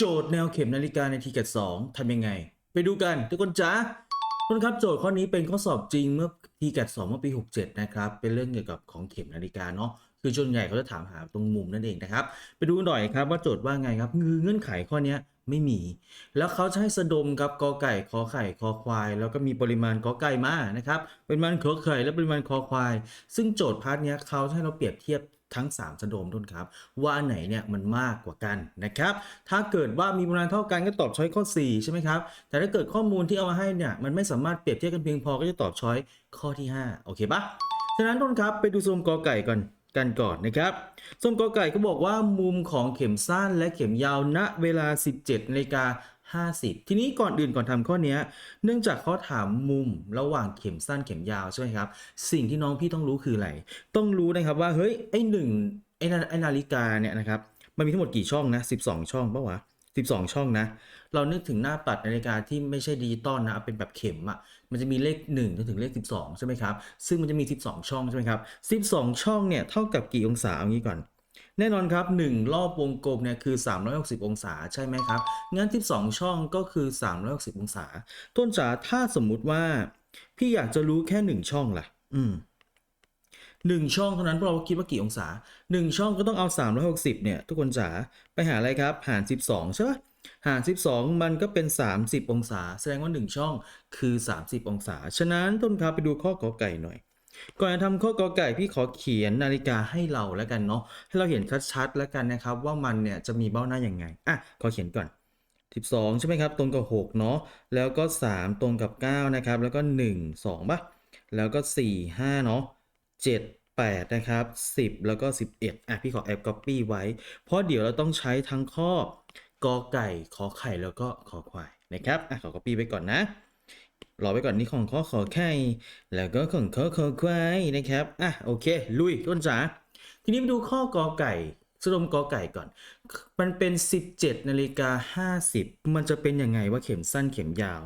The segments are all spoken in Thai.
โจทย์แนวเข็มนาฬิกาในทีเกตสองทำยังไง ไปดูกันทุกคนจ้าทุกคนครับโจทย์ข้อนี้เป็นข้อสอบจริงเมื่อทีเกตสองเมื่อปี 67 นะครับ เป็นเรื่องเกี่ยวกับของเข็มนาฬิกาเนาะคือส่วนใหญ่เขาจะถามหาตรงมุมนั่นเองนะครับ ไปดูหน่อยครับว่าโจทย์ว่าไงครับเงื่อนไขข้อนี้ไม่มี แล้วเขาจะให้สะดมครับกอไก่ขอไข่คอควาย แล้วก็มีปริมาณกอไก่มานะครับปริมาณขอไข่และปริมาณคอควาย ซึ่งโจทย์พาร์ทเนี้ยเขาจะให้เราเปรียบเทียบ ทั้ง3สะโดมทุนครับ ว่าอันไหนเนี่ยมันมากกว่ากันนะครับ ถ้าเกิดว่ามีปริมาณเท่ากันก็ตอบช้อยข้อ 4 ใช่ไหมครับ แต่ถ้าเกิดข้อมูลที่เอามาให้เนี่ยมันไม่สามารถเปรียบเทียบกันเพียงพอก็จะตอบช้อยข้อที่ 5 โอเคปะฉะนั้นทุนครับไปดูสมกอไก่ก่อนกันก่อนนะครับส้มกอไก่ก็บอกว่ามุมของเข็มสั้นและเข็มยาวณเวลา 17นาฬิกา 50 ทีนี้ก่อนอื่นก่อนทำข้อนี้เนื่องจากเขาถามมุมระหว่างเข็มสั้นเข็มยาวใช่ไหมครับ สิ่งที่น้องพี่ต้องรู้คืออะไร ต้องรู้นะครับว่าเฮ้ยไอ้หนึ่งไอ้นาไอ้นาฬิกาเนี่ยนะครับมันมีทั้งหมดกี่ช่องนะ 12 ช่องปะวะ12 ช่องนะ เรานึกถึงหน้าปัดนาฬิกาที่ไม่ใช่ดิจิตอลนะ เป็นแบบเข็มอะ่ะ มันจะมีเลข1จนถึงเลข 12 ใช่ไหมครับ ซึ่งมันจะมี 12 ช่องใช่ไหมครับ 12 ช่องเนี่ยเท่ากับกี่องศาเอางี้ก่อน แน่นอนครับ 1 รอบวงกลมเนี่ยคือ 360 องศาใช่ไหมครับ งั้น 12 ช่องก็คือ 360 องศา ต้นจ๋าถ้าสมมุติว่า พี่อยากจะรู้แค่ 1 ช่องล่ะ อืมหนึ่งช่องเท่านั้นเพราะเราคิดว่ากี่องศาหนึ่งช่องก็ต้องเอา 360 เนี่ย ทุกคนจ๋าไปหาอะไรครับ หาร 12 ใช่ปะหาร 12 มันก็เป็น 30 องศา แสดงว่า 1 ช่องคือ 30 องศา ฉะนั้นต้นครับไปดูข้อกอไก่หน่อย ก่อนจะทำข้อกอไก่พี่ขอเขียนนาฬิกาให้เราแล้วกันเนาะให้เราเห็นชัดๆแล้วกันนะครับ ว่ามันเนี่ยจะมีเบ้าหน้าอยังไงอะขอเขียนก่อน 12 ใช่ไหมครับ ตรงกับ 6 เนาะแล้วก็ 3 ตรงกับ 9 นะครับ แล้วก็ 1 2ป่ะแล้วก็ 4 5 เนาะ7 8 นะครับ 10 แล้วก็ 11 อะ พี่ขอแอป copy ไว้ เพราะเดี๋ยวเราต้องใช้ทั้งข้อกอไก่ขอไข่แล้วก็ขอควายนะครับ อะ ขอ copy ไว้ก่อนนะ รอไว้ก่อนนี่ของข้อขอไข่แล้วก็ของข้อขอควายนะครับอะโอเค ลุยต้นจ๋าทีนี้มาดูข้อกอไก่สรุปกอไก่ก่อน มันเป็น 17นาฬิกา50 มันจะเป็นยังไงว่าเข็มสั้นเข็มยาว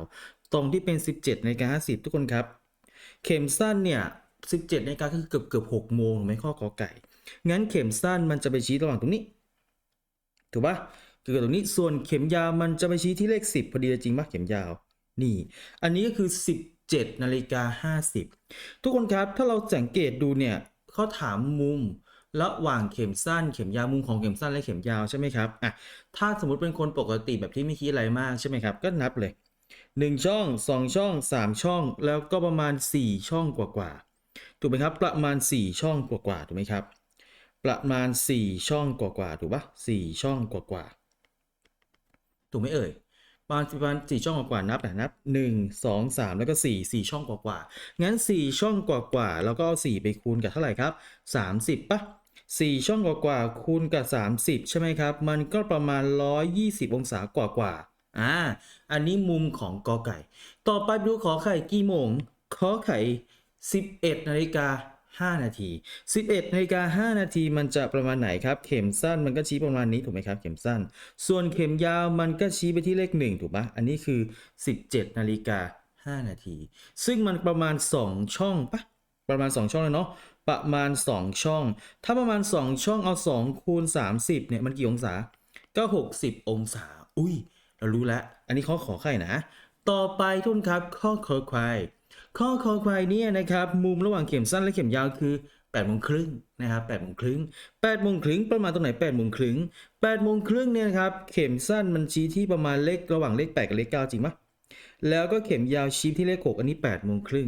ตรงที่เป็น 17นาฬิกา50 ทุกคนครับ เข็มสั้นเนี่ย17นาฬิกาคือเกือบเกือบ6โมงถูกไหมข้อกอไก่ งั้นเข็มสั้นมันจะไปชี้ระหว่างตรงนี้ ถูกปะคือตรงนี้ส่วนเข็มยาวมันจะไปชี้ที่เลข 10 พอดีจริงปะเข็มยาว นี่ อันนี้ก็คือ 17นาฬิกา50 ทุกคนครับถ้าเราสังเกตดูเนี่ยเขาถามมุมระหว่างเข็มสั้นเข็มยาวมุมของเข็มสั้นและเข็มยาวใช่ไหมครับอะถ้าสมมติเป็นคนปกติแบบที่ไม่คิดอะไรมากใช่ไหมครับ ก็นับเลย 1 ช่อง 2 ช่อง 3 ช่อง แล้วก็ประมาณ 4 ช่องกว่าๆถูกไหมครับ ประมาณ 4 ช่องกว่าๆถูกไหมครับ ประมาณ 4 ช่องกว่าๆถูกปะ4ช่องกว่าๆถูกไหมเอ่ย ประมาณประมาณสี่ช่องกว่านับนะนับหนึ่งสองสามแล้วก็สี่สี่ช่องกว่าๆงั้นสี่ช่องกว่าๆแล้วก็เอาสี่ไปคูณกับเท่าไหร่ครับสามสิบปะสี่ช่องกว่าๆคูณกับสามสิบใช่ไหมครับ มันก็ประมาณร้อยยี่สิบองศากว่าๆอ่า อันนี้มุมของกอไก่ ต่อไปดูขอไข่กี่โมง ขอไข่สิบเอ็ดนาฬิกา ห้านาทีสิบเอ็ดนาฬิกาห้านาทีมันจะประมาณไหนครับ เข็มสั้นมันก็ชี้ประมาณนี้ถูกไหมครับ เข็มสั้น ส่วนเข็มยาวมันก็ชี้ไปที่เลขหนึ่งถูกปะอันนี้คือ 17นาฬิกา5นาที ซึ่งมันประมาณ 2 ช่องปะประมาณ 2 ช่องเลยเนาะประมาณ 2 ช่อง ถ้าประมาณ 2 ช่องเอา 2 คูณ 30เนี่ยมันกี่องศา ก็ 60 องศา อุ้ย เรารู้แล้ว อันนี้ข้อขอไข่นะ ต่อไปทุนครับข้อคอควาย ข้อคอควายเนี่ยนะครับมุมระหว่างเข็มสั้นและเข็มยาวคือ8โมงครึ่งนะครับ8โมงครึ่ง8โมงครึ่งประมาณตรงไหน8โมงครึ่ง8โมงครึ่งเนี่ยนะครับเข็มสั้นมันชี้ที่ประมาณเลขระหว่างเลข8กับเลข9จริงปะแล้วก็เข็มยาวชี้ที่เลข6อันนี้8โมงครึ่ง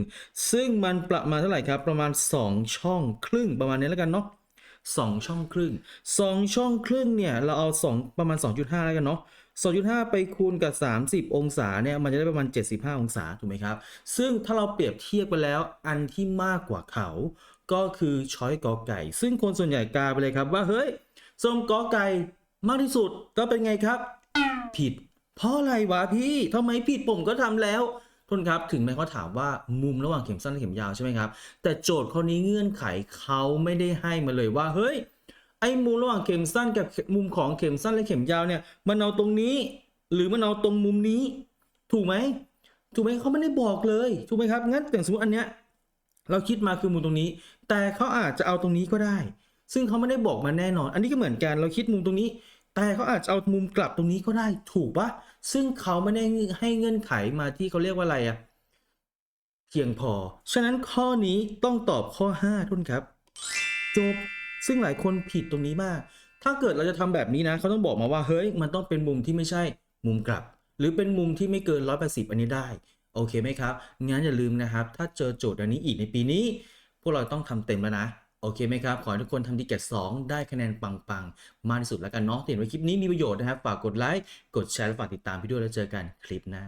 ซึ่งมันประมาณเท่าไหร่ครับประมาณ 2 ช่องครึ่งประมาณนี้แล้วกันเนาะ2ช่องครึ่ง2ช่องครึ่งเนี่ยเราเอา 2 ประมาณ 2.5 แล้วกันเนาะ 2.5 ไปคูณกับ 30 องศาเนี่ยมันจะได้ประมาณ 75 องศาถูกไหมครับ ซึ่งถ้าเราเปรียบเทียบกันแล้วอันที่มากกว่าเขา ก็คือช้อยกอไก่ ซึ่งคนส่วนใหญ่กาไปเลยครับว่าเฮ้ยส้มกอไก่มากที่สุดก็เป็นไงครับ ผิด เพราะอะไรวะพี่ทำไมผิดผมก็ทำแล้วทนครับถึงแม้เขาถามว่ามุมระหว่างเข็มสั้นและเข็มยาวใช่ไหมครับ แต่โจทย์ข้อนี้เงื่อนไขเขาไม่ได้ให้มาเลยว่าเฮ้ย ไอ้มุมระหว่างเข็มสั้นกับมุมของเข็มสั้นและเข็มยาวเนี่ยมันเอาตรงนี้ หรือมันเอาตรงมุมนี้ ถูกไหมถูกไหมเขาไม่ได้บอกเลยถูกไหมครับงั้นอย่างสมมติอันเนี้ยเราคิดมาคือมุมตรงนี้ แต่เขาอาจจะเอาตรงนี้ก็ได้ ซึ่งเขาไม่ได้บอกมาแน่นอน อันนี้ก็เหมือนกันเราคิดมุมตรงนี้ แต่เขาอาจจะเอามุมกลับตรงนี้ก็ได้ ถูกปะซึ่งเขาไม่ได้ให้เงื่อนไขมาที่เขาเรียกว่าอะไรอะเพียงพอ ฉะนั้นข้อนี้ต้องตอบข้อ5ทุนครับ จบ ซึ่งหลายคนผิดตรงนี้มาก ถ้าเกิดเราจะทำแบบนี้นะเขาต้องบอกมาว่าเฮ้ยมันต้องเป็นมุมที่ไม่ใช่มุมกลับ หรือเป็นมุมที่ไม่เกิน 180 อันนี้ได้ โอเคไหมครับ งั้นอย่าลืมนะครับ ถ้าเจอโจทย์อันนี้อีกในปีนี้ พวกเราต้องทำเต็มแล้วนะโอเคไหมครับ ขอให้ทุกคนทำดีเกต2ได้คะแนนปังๆ มากที่สุดแล้วกันเนาะเห็นว่าคลิปนี้มีประโยชน์นะครับ ฝากกดไลค์ กดแชร์ และฝากติดตามพี่ด้วยแล้วเจอกันคลิปหน้า